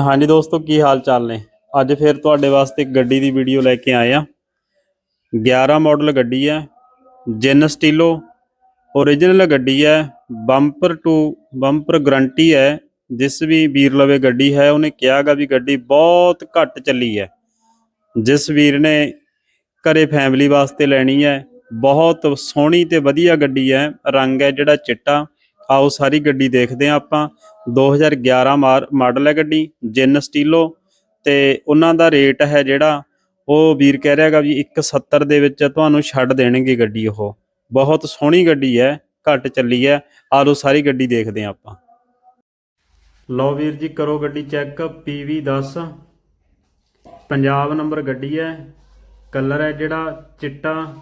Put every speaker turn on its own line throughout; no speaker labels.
ਹਾਂਜੀ ਦੋਸਤੋ, ਕੀ ਹਾਲ ਚਾਲ ਨੇ? ਅੱਜ ਫਿਰ ਤੁਹਾਡੇ ਵਾਸਤੇ ਇੱਕ ਗੱਡੀ ਦੀ ਵੀਡੀਓ ਲੈ ਕੇ ਆਏ ਆ। 11 ਮਾਡਲ ਗੱਡੀ ਹੈ, ਜਿਨ ਸਟੀਲੋ ਓਰੀਜਨਲ ਗੱਡੀ ਹੈ ਬੰਪਰ ਟੂ ਬੰਪਰ ਗਰੰਟੀ ਹੈ। ਜਿਸ ਵੀ ਵੀਰ ਲਵੇ ਗੱਡੀ ਹੈ, ਉਹਨੇ ਕਿਹਾਗਾ ਵੀ ਗੱਡੀ ਬਹੁਤ ਘੱਟ ਚੱਲੀ ਹੈ। ਜਿਸ ਵੀਰ ਨੇ ਘਰੇ ਫੈਮਿਲੀ ਵਾਸਤੇ ਲੈਣੀ ਹੈ, ਬਹੁਤ ਸੋਹਣੀ ਤੇ ਵਧੀਆ ਗੱਡੀ ਹੈ, ਰੰਗ ਹੈ ਜਿਹੜਾ ਚਿੱਟਾ। ਆਓ ਸਾਰੀ ਗੱਡੀ ਦੇਖਦੇ ਹਾਂ ਆਪਾਂ। 2011 ਮਾਰ- ਮਾਡਲ ਹੈ ਗੱਡੀ, ਜਿਨ ਸਟੀਲੋ। ਤੇ ਉਹਨਾਂ ਦਾ ਰੇਟ ਹੈ ਜਿਹੜਾ, ਉਹ ਵੀਰ ਕਹਿ ਰਿਹਾਗਾ ਵੀ 170 ਦੇ ਵਿੱਚ ਤੁਹਾਨੂੰ ਛੱਡ ਦੇਣਗੇ ਗੱਡੀ ਉਹ। ਬਹੁਤ ਸੋਹਣੀ ਗੱਡੀ ਹੈ, ਘੱਟ ਚੱਲੀ ਹੈ। ਆਲੋ ਸਾਰੀ ਗੱਡੀ ਦੇਖਦੇ ਹਾਂ ਆਪਾਂ। ਲਓ ਵੀਰ ਜੀ, ਕਰੋ ਗੱਡੀ ਚੈੱਕ PV10 ਪੰਜਾਬ ਨੰਬਰ ਗੱਡੀ ਹੈ। ਕਲਰ ਹੈ ਜਿਹੜਾ ਚਿੱਟਾ।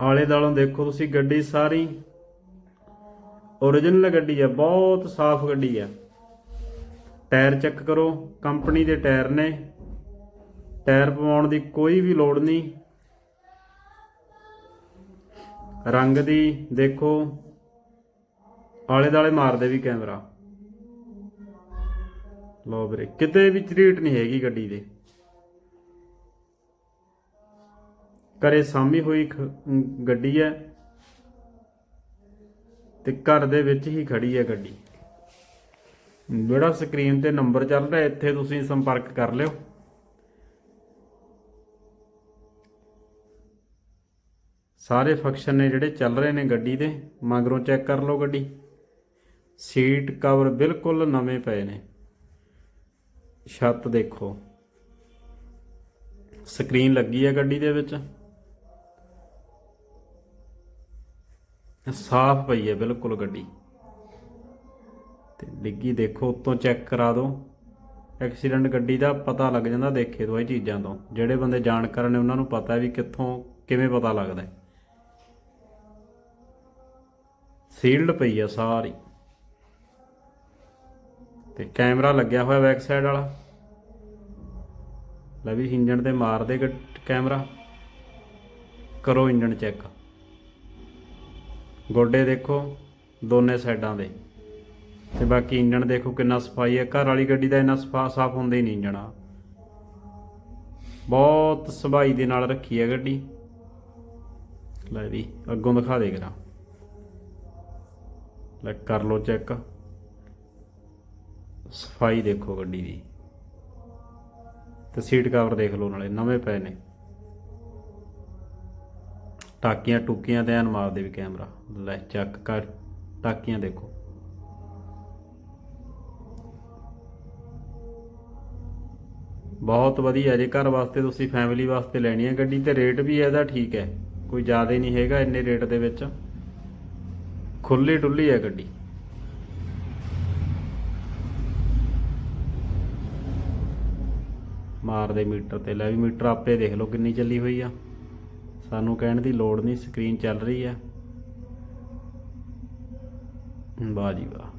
ਆਲੇ ਦਾਲੋਂ ਦੇਖੋ ਤੁਸੀਂ ਗੱਡੀ ਸਾਰੀ। ਓਰੀਜਨਲ ਗੱਡੀ ਹੈ ਬਹੁਤ ਸਾਫ਼ ਗੱਡੀ ਹੈ ਟਾਇਰ ਚੈੱਕ ਕਰੋ ਕੰਪਨੀ ਦੇ ਟਾਇਰ ਨੇ। ਟਾਇਰ ਪਵਾਉਣ ਦੀ ਕੋਈ ਵੀ ਲੋੜ ਨਹੀਂ। ਰੰਗ ਦੀ ਦੇਖੋ ਆਲੇ ਦਾਲੇ ਮਾਰਦੇ ਵੀ ਕੈਮਰਾ। ਲੋ ਵੀਰੇ, ਕਿਤੇ ਵੀ ਚਰੀਟ ਨਹੀਂ ਹੈਗੀ ਗੱਡੀ ਦੇ। ਕਰੇ ਸਾਮੀ ਹੋਈ ਗੱਡੀ ਹੈ। ਤੇ ਘਰ ਦੇ ਵਿੱਚ ਹੀ ਖੜੀ ਹੈ ਗੱਡੀ। ਜਿਹੜਾ ਸਕਰੀਨ ਤੇ ਨੰਬਰ ਚੱਲ ਰਿਹਾ, ਇੱਥੇ ਤੁਸੀਂ ਸੰਪਰਕ ਕਰ ਲਿਓ। ਸਾਰੇ ਫੰਕਸ਼ਨ ਨੇ ਜਿਹੜੇ ਚੱਲ ਰਹੇ ਨੇ ਗੱਡੀ ਦੇ, ਮਗਰੋਂ ਚੈੱਕ ਕਰ ਲਓ ਗੱਡੀ। ਸੀਟ ਕਵਰ ਬਿਲਕੁਲ ਨਵੇਂ ਪਏ ਨੇ। ਛੱਤ ਦੇਖੋ। ਸਕਰੀਨ ਲੱਗੀ ਹੈ ਗੱਡੀ ਦੇ ਵਿੱਚ। ਸਾਫ਼ ਪਈ ਹੈ, ਬਿਲਕੁਲ ਗੱਡੀ। ਤੇ ਡਿੱਗੀ ਦੇਖੋ, ਉੱਤੋਂ ਚੈੱਕ ਕਰਾ ਦਿਓ। ਐਕਸੀਡੈਂਟ ਗੱਡੀ ਦਾ ਪਤਾ ਲੱਗ ਜਾਂਦਾ, ਦੇਖੇ ਤੋਂ ਇਹ ਚੀਜ਼ਾਂ ਤੋਂ। ਜਿਹੜੇ ਬੰਦੇ ਜਾਣਕਾਰ ਨੇ, ਉਹਨਾਂ ਨੂੰ ਪਤਾ ਵੀ ਕਿੱਥੋਂ, ਕਿਵੇਂ ਪਤਾ ਲੱਗਦਾ ਸੀਲਡ ਪਈ ਆ ਸਾਰੀ। ਤੇ ਕੈਮਰਾ ਲੱਗਿਆ ਹੋਇਆ ਬੈਕ ਸਾਈਡ ਵਾਲਾ। ਲੈ ਵੀ ਇੰਜਣ ਤੇ ਮਾਰਦੇ ਗੱਡ- ਕੈਮਰਾ। ਕਰੋ ਇੰਜਣ ਚੈੱਕ। ਗੋਡੇ ਦੇਖੋ, ਦੋਨੇ ਸਾਈਡਾਂ ਦੇ। ਤੇ ਬਾਕੀ ਇੰਜਣ ਦੇਖੋ ਕਿੰਨਾ ਸਫ਼ਾਈ ਹੈ। ਘਰ ਵਾਲੀ ਗੱਡੀ ਦਾ ਇੰਨਾ ਸਫਾ, ਸਾਫ਼ ਹੁੰਦਾ ਹੀ ਨਹੀਂ ਇੰਜਣ। ਆ ਬਹੁਤ ਸਫ਼ਾਈ ਦੇ ਨਾਲ ਰੱਖੀ ਹੈ ਗੱਡੀ। ਲੈ ਵੀ, ਅੱਗੋਂ ਦਿਖਾ ਦੇ ਕਰਾਂ। ਲੈ ਕਰ ਲੋ ਚੈੱਕ। ਸਫ਼ਾਈ ਦੇਖੋ ਗੱਡੀ ਦੀ। ਤੇ ਸੀਟ ਕਵਰ ਦੇਖ ਲਓ ਨਾਲੇ, ਨਵੇਂ ਪਏ ਨੇ। ਟਾਕੀਆਂ ਟੁਕੀਆਂ ਤੇ ਐਨ ਮਾਰਦੇ ਵੀ ਕੈਮਰਾ। ਲੈ, ਚੈੱਕ ਕਰ। ਟਾਕੀਆਂ ਦੇਖੋ। ਬਹੁਤ ਵਧੀਆ ਜੇ, ਘਰ ਵਾਸਤੇ ਤੁਸੀਂ ਫੈਮਿਲੀ ਵਾਸਤੇ ਲੈਣੀ ਹੈ ਗੱਡੀ ਤੇ ਰੇਟ ਵੀ ਇਹਦਾ ਠੀਕ ਹੈ। ਕੋਈ ਜ਼ਿਆਦਾ ਨਹੀਂ ਹੈਗਾ ਇੰਨੇ ਰੇਟ ਦੇ ਵਿੱਚ। ਖੁੱਲੀ ਡੁੱਲੀ ਹੈ ਗੱਡੀ। ਮਾਰਦੇ ਮੀਟਰ ਤੇ ਲੈ ਵੀ ਮੀਟਰ ਆਪੇ ਦੇਖ ਲਓ ਕਿੰਨੀ ਚੱਲੀ ਹੋਈ ਆ। ਸਾਨੂੰ ਕਹਿਣ ਦੀ ਲੋੜ ਨਹੀਂ ਸਕਰੀਨ ਚੱਲ ਰਹੀ ਆ ਵਾਹ ਜੀ ਵਾਹ।